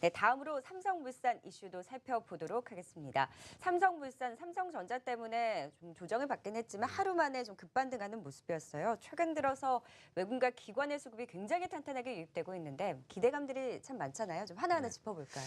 네, 다음으로 삼성물산 이슈도 살펴보도록 하겠습니다. 삼성물산, 삼성전자 때문에 좀 조정을 받긴 했지만 하루 만에 좀 급반등하는 모습이었어요. 최근 들어서 외국과 기관의 수급이 굉장히 탄탄하게 유입되고 있는데 기대감들이 참 많잖아요. 좀 하나하나 짚어볼까요?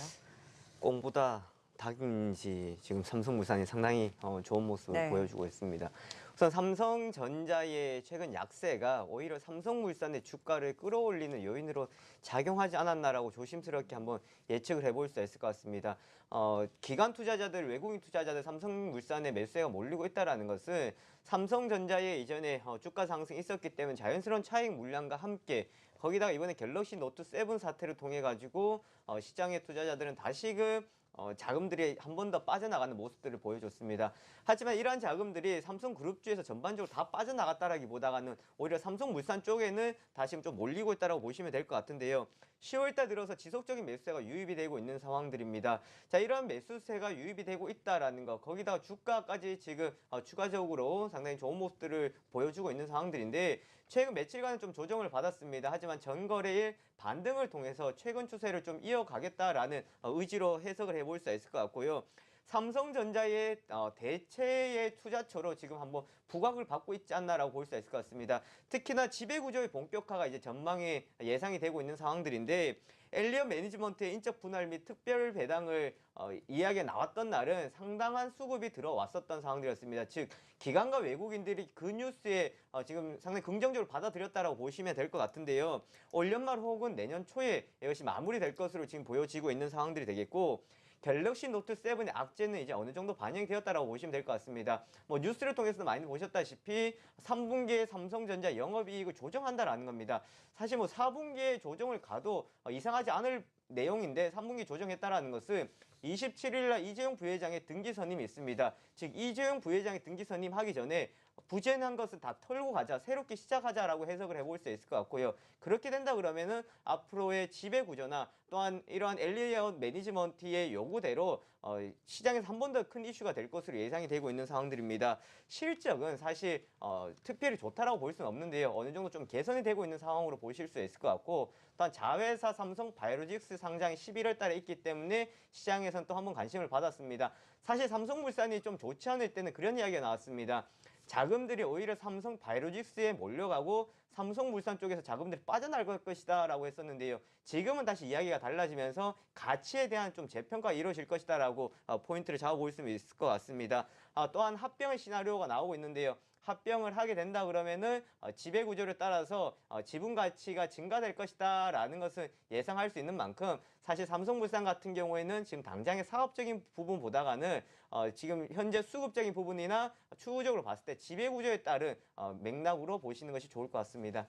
꽁보다 닭인지 지금 삼성물산이 상당히 어, 좋은 모습을 네. 보여주고 있습니다. 우선 삼성전자의 최근 약세가 오히려 삼성물산의 주가를 끌어올리는 요인으로 작용하지 않았나라고 조심스럽게 한번 예측을 해볼 수 있을 것 같습니다. 어, 기관 투자자들, 외국인 투자자들 삼성물산에 매수세가 몰리고 있다라는 것은 삼성전자의 이전에 어, 주가 상승이 있었기 때문에 자연스러운 차익 물량과 함께 거기다가 이번에 갤럭시 노트 7 사태를 통해 가지고 어, 시장의 투자자들은 다시금 어, 자금들이 한 번 더 빠져나가는 모습들을 보여줬습니다. 하지만 이러한 자금들이 삼성그룹주에서 전반적으로 다 빠져나갔다라기보다는 오히려 삼성물산 쪽에는 다시 좀 몰리고 있다라고 보시면 될 것 같은데요. 10월달 들어서 지속적인 매수세가 유입이 되고 있는 상황들입니다. 자, 이러한 매수세가 유입이 되고 있다라는 거, 거기다가 주가까지 지금 어, 추가적으로 상당히 좋은 모습들을 보여주고 있는 상황들인데 최근 며칠간은 좀 조정을 받았습니다. 하지만 전거래일 반등을 통해서 최근 추세를 좀 이어가겠다라는 어, 의지로 해석을 해볼 수 있을 것 같고요. 삼성전자의 어, 대체의 투자처로 지금 한번 부각을 받고 있지 않나라고 볼 수 있을 것 같습니다. 특히나 지배구조의 본격화가 이제 전망에 예상이 되고 있는 상황들인데 엘리언 매니지먼트의 인적 분할 및 특별 배당을 어, 이야기가 나왔던 날은 상당한 수급이 들어왔었던 상황들이었습니다. 즉 기관과 외국인들이 그 뉴스에 어, 지금 상당히 긍정적으로 받아들였다라고 보시면 될 것 같은데요. 올 연말 혹은 내년 초에 이것이 마무리될 것으로 지금 보여지고 있는 상황들이 되겠고 갤럭시 노트 7의 악재는 이제 어느 정도 반영이 되었다라고 보시면 될 것 같습니다. 뭐 뉴스를 통해서도 많이 보셨다시피 3분기에 삼성전자 영업이익을 조정한다라는 겁니다. 사실 뭐 4분기에 조정을 가도 어, 이상하지 않을 내용인데 3분기 조정했다라는 것은 27일 날 이재용 부회장의 등기 선임이 있습니다. 즉 이재용 부회장의 등기 선임 하기 전에 부재한 것은 다 털고 가자, 새롭게 시작하자라고 해석을 해볼 수 있을 것 같고요. 그렇게 된다 그러면은 앞으로의 지배 구조나 또한 이러한 엘리아웃 매니지먼트의 요구대로 어, 시장에서 한 번 더 큰 이슈가 될 것으로 예상이 되고 있는 상황들입니다. 실적은 사실 어, 특별히 좋다라고 볼 수는 없는데요. 어느 정도 좀 개선이 되고 있는 상황으로 보실 수 있을 것 같고 또한 자회사 삼성 바이오로직스 상장이 11월 달에 있기 때문에 시장에서는 또 한 번 관심을 받았습니다. 사실 삼성물산이 좀 좋지 않을 때는 그런 이야기가 나왔습니다. 자금들이 오히려 삼성 바이오로직스에 몰려가고 삼성물산 쪽에서 자금들이 빠져나갈 것이다 라고 했었는데요. 지금은 다시 이야기가 달라지면서 가치에 대한 좀 재평가가 이루어질 것이다 라고 어, 포인트를 잡아볼 수 있을 것 같습니다. 아, 또한 합병의 시나리오가 나오고 있는데요. 합병을 하게 된다 그러면은 어, 지배 구조를 따라서 어, 지분 가치가 증가될 것이다 라는 것은 예상할 수 있는 만큼 사실 삼성물산 같은 경우에는 지금 당장의 사업적인 부분 보다가는 어, 지금 현재 수급적인 부분이나 추후적으로 봤을 때 지배 구조에 따른 어, 맥락으로 보시는 것이 좋을 것 같습니다.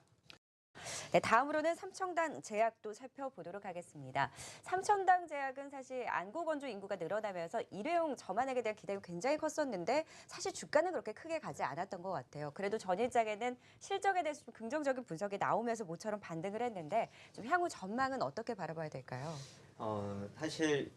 네, 다음으로는 삼청당 제약도 살펴보도록 하겠습니다. 삼청당 제약은 사실 안구 건조 인구가 늘어나면서 일회용 저만액에 대한 기대가 굉장히 컸었는데 사실 주가는 그렇게 크게 가지 않았던 것 같아요. 그래도 전일장에는 실적에 대해서 좀 긍정적인 분석이 나오면서 모처럼 반등을 했는데 좀 향후 전망은 어떻게 바라봐야 될까요? 어, 사실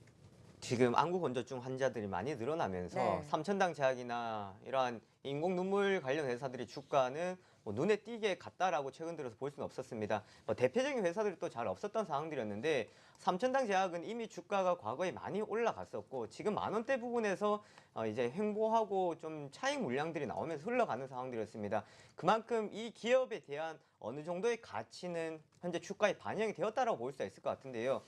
지금 안구 건조증 환자들이 많이 늘어나면서 네. 삼천당 제약이나 이러한 인공 눈물 관련 회사들의 주가는 뭐 눈에 띄게 갔다라고 최근 들어서 볼 수는 없었습니다. 뭐 대표적인 회사들이 또 잘 없었던 상황들이었는데 삼천당 제약은 이미 주가가 과거에 많이 올라갔었고 지금 만 원대 부분에서 어 이제 횡보하고 좀 차익 물량들이 나오면서 흘러가는 상황들이었습니다. 그만큼 이 기업에 대한 어느 정도의 가치는 현재 주가에 반영이 되었다라고 볼수 있을 것 같은데요.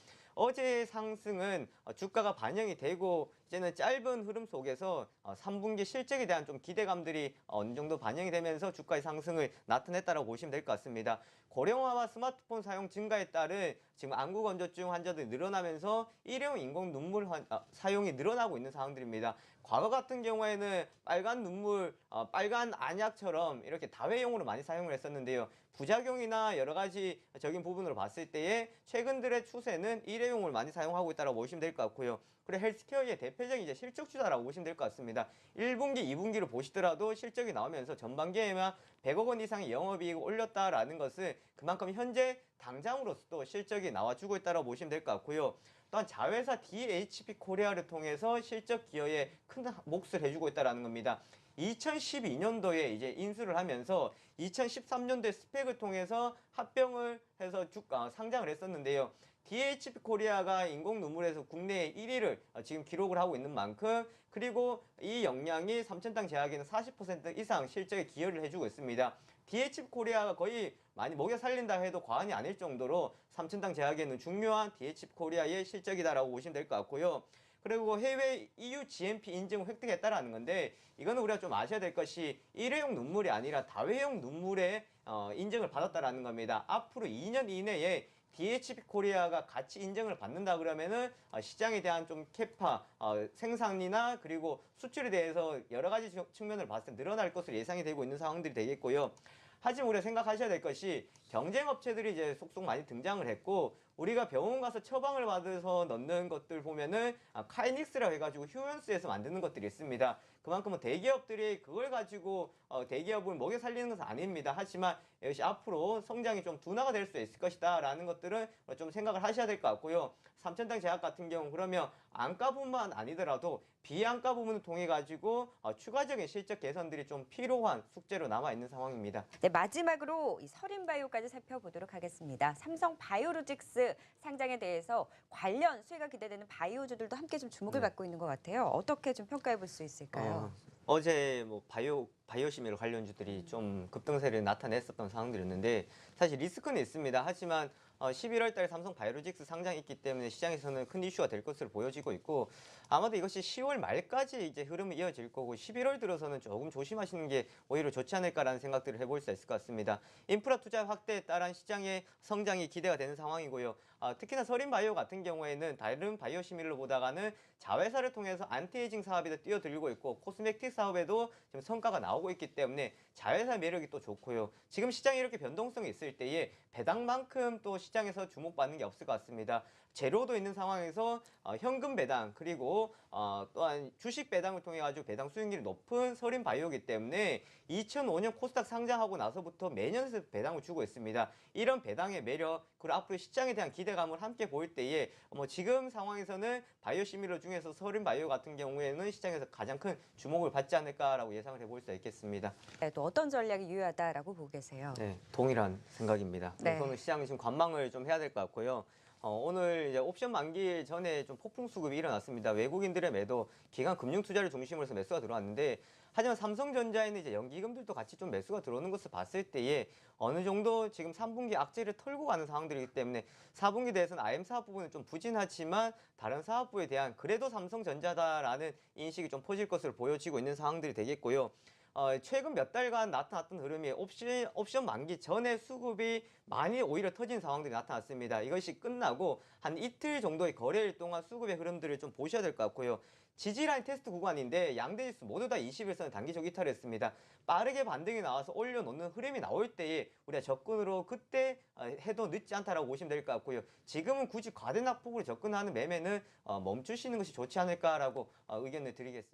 어제의 상승은 어, 주가가 반영이 되고 이제는 짧은 흐름 속에서 어, 3분기 실적에 대한 좀 기대감들이 어느 정도 반영이 되면서 주가의 상승을 나타냈다고 보시면 될 것 같습니다. 고령화와 스마트폰 사용 증가에 따른 지금 안구 건조증 환자들이 늘어나면서 일회용 인공 눈물 환- 아, 사용이 늘어나고 있는 상황들입니다. 과거 같은 경우에는 빨간 눈물, 어, 빨간 안약처럼 이렇게 다회용으로 많이 사용을 했었는데요. 부작용이나 여러 가지 적인 부분으로 봤을 때에 최근 들의 추세는 일회용을 많이 사용하고 있다고 보시면 될 것 같고요. 그리고 헬스케어의 대표적인 이제 실적주다라고 보시면 될 것 같습니다. 1분기, 2분기를 보시더라도 실적이 나오면서 전반기에만 100억 원 이상의 영업이익을 올렸다라는 것은 그만큼 현재 당장으로서도 실적이 나와주고 있다고 보시면 될 것 같고요. 또한 자회사 DHP 코리아를 통해서 실적 기여에 큰 몫을 해주고 있다는 겁니다. 2012년도에 이제 인수를 하면서 2013년도에 스펙을 통해서 합병을 해서 주가 상장을 했었는데요. DHP 코리아가 인공 눈물에서 국내 1위를 어, 지금 기록을 하고 있는 만큼 그리고 이 역량이 삼천당 제약에는 40% 이상 실적에 기여를 해주고 있습니다. DHP 코리아가 거의 많이 먹여 살린다 해도 과언이 아닐 정도로 삼천당 제약에는 중요한 DHP 코리아의 실적이다라고 보시면 될 것 같고요. 그리고 해외 EU GMP 인증을 획득했다라는 건데 이거는 우리가 좀 아셔야 될 것이 일회용 눈물이 아니라 다회용 눈물의 어, 인증을 받았다라는 겁니다. 앞으로 2년 이내에 DHP 코리아가 같이 인증을 받는다 그러면은 어, 시장에 대한 좀 캐파 어, 생산이나 그리고 수출에 대해서 여러 가지 측- 측면을 봤을 때 늘어날 것으로 예상이 되고 있는 상황들이 되겠고요. 하지만 우리가 생각하셔야 될 것이 경쟁 업체들이 이제 속속 많이 등장을 했고 우리가 병원 가서 처방을 받아서 넣는 것들 보면은 아, 카이닉스라고 해가지고 휴연스에서 만드는 것들이 있습니다. 그만큼은 대기업들이 그걸 가지고 어, 대기업을 먹여 살리는 것은 아닙니다. 하지만 이것이 앞으로 성장이 좀 둔화가 될 수 있을 것이다 라는 것들은 좀 생각을 하셔야 될 것 같고요. 삼천당 제약 같은 경우 그러면 안가뿐만 아니더라도 비안가 부분을 통해 가지고 어, 추가적인 실적 개선들이 좀 필요한 숙제로 남아 있는 상황입니다. 네, 마지막으로 이 서린바이오까지 살펴보도록 하겠습니다. 삼성 바이오로직스 상장에 대해서 관련 수혜가 기대되는 바이오주들도 함께 좀 주목을 네. 받고 있는 것 같아요. 어떻게 좀 평가해 볼 수 있을까요? 어, 어제 뭐 바이오 바이오시밀 관련주들이 좀 급등세를 나타냈었던 상황들이었는데 사실 리스크는 있습니다. 하지만 어, 11월 달 삼성 바이오로직스 상장이 있기 때문에 시장에서는 큰 이슈가 될 것으로 보여지고 있고 아마도 이것이 10월 말까지 이제 흐름이 이어질 거고 11월 들어서는 조금 조심하시는 게 오히려 좋지 않을까라는 생각들을 해볼 수 있을 것 같습니다. 인프라 투자 확대에 따른 시장의 성장이 기대가 되는 상황이고요. 아, 특히나 서린바이오 같은 경우에는 다른 바이오 시밀로 보다가는 자회사를 통해서 안티에이징 사업에도 뛰어들고 있고 코스메틱 사업에도 지금 성과가 나오고 있기 때문에 자회사 매력이 또 좋고요. 지금 시장이 이렇게 변동성이 있을 때에 배당만큼 또 시장에서 주목받는 게 없을 것 같습니다. 제로도 있는 상황에서 어, 현금 배당 그리고 어, 또한 주식 배당을 통해 가지고 배당 수익률이 높은 서린 바이오기 때문에 2005년 코스닥 상장하고 나서부터 매년 배당을 주고 있습니다. 이런 배당의 매력 그리고 앞으로 시장에 대한 기대감을 함께 보일 때에 뭐 지금 상황에서는 바이오 시밀러 중에서 서린 바이오 같은 경우에는 시장에서 가장 큰 주목을 받지 않을까라고 예상을 해볼 수 있겠습니다. 네, 또 어떤 전략이 유효하다라고 보고 계세요? 네, 동일한 생각입니다. 네. 우선은 시장이 지금 관망을 좀 해야 될 것 같고요. 어, 오늘 이제 옵션 만기 전에 좀 폭풍 수급이 일어났습니다. 외국인들의 매도, 기관 금융 투자를 중심으로 해서 매수가 들어왔는데 하지만 삼성전자에는 이제 연기금들도 같이 좀 매수가 들어오는 것을 봤을 때에 어느 정도 지금 3분기 악재를 털고 가는 상황들이기 때문에 4분기 대해서는 IM 사업 부분은 좀 부진하지만 다른 사업부에 대한 그래도 삼성전자다라는 인식이 좀 퍼질 것으로 보여지고 있는 상황들이 되겠고요. 어, 최근 몇 달간 나타났던 흐름이 옵션, 옵션 만기 전에 수급이 많이 오히려 터진 상황들이 나타났습니다. 이것이 끝나고 한 이틀 정도의 거래일 동안 수급의 흐름들을 좀 보셔야 될 것 같고요. 지지라인 테스트 구간인데 양대 지수 모두 다 21선을 단기적 이탈했습니다. 빠르게 반등이 나와서 올려놓는 흐름이 나올 때에 우리가 접근으로 그때 어, 해도 늦지 않다라고 보시면 될 것 같고요. 지금은 굳이 과대낙폭으로 접근하는 매매는 어, 멈추시는 것이 좋지 않을까라고 어, 의견을 드리겠습니다.